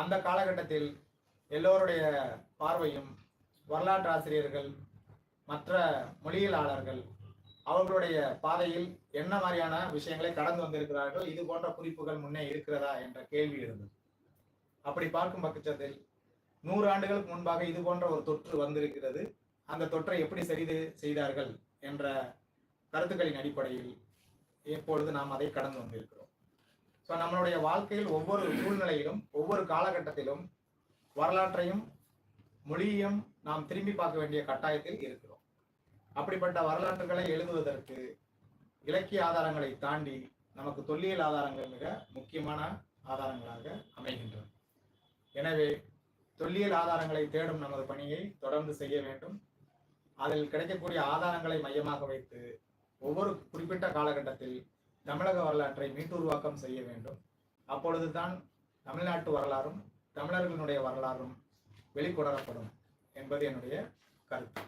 அந்த காலகட்டத்தில் எல்லோருடைய பார்வையும் வரலாற்று ஆசிரியர்கள் மற்ற மொழியியலாளர்கள் அவர்களுடைய பாதையில் என்ன மாதிரியான விஷயங்களை கடந்து வந்திருக்கிறார்கள் இது போன்ற குறிப்புகள் முன்னே இருக்கிறதா என்ற கேள்வி இருந்தது. அப்படி பார்க்கும் பட்சத்தில் நூறு ஆண்டுகளுக்கு முன்பாக இது போன்ற ஒரு தொற்று வந்திருக்கிறது. அந்த தொற்றை எப்படி சரிது செய்தார்கள் என்ற கருத்துக்களின் அடிப்படையில் இப்பொழுது நாம் அதை கடந்து வந்திருக்கிறோம். ஸோ நம்மளுடைய வாழ்க்கையில் ஒவ்வொரு சூழ்நிலையிலும் ஒவ்வொரு காலகட்டத்திலும் வரலாற்றையும் மொழியையும் நாம் திரும்பி பார்க்க வேண்டிய கட்டாயத்தில் இருக்கிறோம். அப்படிப்பட்ட வரலாற்றுகளை எழுதுவதற்கு இலக்கிய ஆதாரங்களை தாண்டி நமக்கு தொல்லியல் ஆதாரங்கள் மிக முக்கியமான ஆதாரங்களாக அமைகின்றன. எனவே தொல்லியல் ஆதாரங்களை தேடும் நமது பணியை தொடர்ந்து செய்ய வேண்டும். அதில் கிடைக்கக்கூடிய ஆதாரங்களை மையமாக வைத்து ஒவ்வொரு குறிப்பிட்ட காலகட்டத்தில் தமிழக வரலாற்றை மீட்டுருவாக்கம் செய்ய வேண்டும். அப்பொழுதுதான் தமிழ்நாட்டு வரலாறும் தமிழர்களுடைய வரலாறும் வெளிக்கொணரப்படும் என்பது என்னுடைய கருத்து.